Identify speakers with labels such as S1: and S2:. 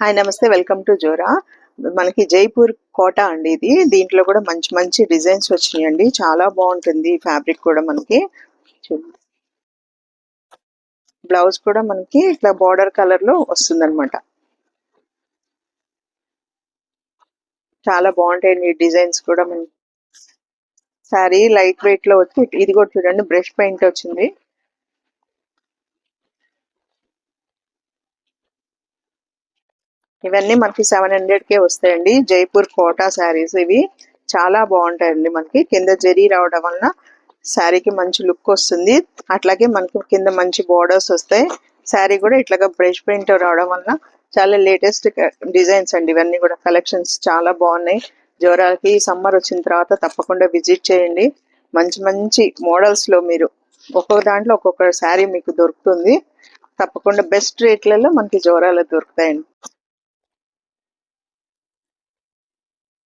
S1: Hi నమస్తే welcome to Zora. మనకి జైపూర్ కోట అండి ఇది. దీంట్లో కూడా మంచి మంచి డిజైన్స్ వచ్చినాయండి. చాలా బాగుంటుంది ఫ్యాబ్రిక్ కూడా మనకి. బ్లౌజ్ కూడా మనకి ఇట్లా బార్డర్ కలర్లో వస్తుందన్నమాట. చాలా బాగుంటాయండి డిజైన్స్ కూడా మనకి. సారీ లైట్ వెయిట్లో వచ్చి ఇది కూడా చూడండి బ్రష్ పెయింట్ వచ్చింది. ఇవన్నీ మనకి సెవెన్ హండ్రెడ్కే వస్తాయండి. జైపూర్ కోటా శారీస్ ఇవి. చాలా బాగుంటాయండి మనకి. కింద జరీ రావడం వలన శారీకి మంచి లుక్ వస్తుంది. అట్లాగే మనకి కింద మంచి బార్డర్స్ వస్తాయి. శారీ కూడా ఇట్లాగా బ్రష్ పెయింట్ రావడం వలన చాలా లేటెస్ట్ డిజైన్స్ అండి. ఇవన్నీ కూడా కలెక్షన్స్ చాలా బాగున్నాయి. జోరాలకి సమ్మర్ వచ్చిన తర్వాత తప్పకుండా విజిట్ చేయండి. మంచి మంచి మోడల్స్లో మీరు ఒక్కొక్క దాంట్లో ఒక్కొక్క శారీ మీకు దొరుకుతుంది. తప్పకుండా బెస్ట్ రేట్లలో మనకి జోరాలు దొరుకుతాయండి.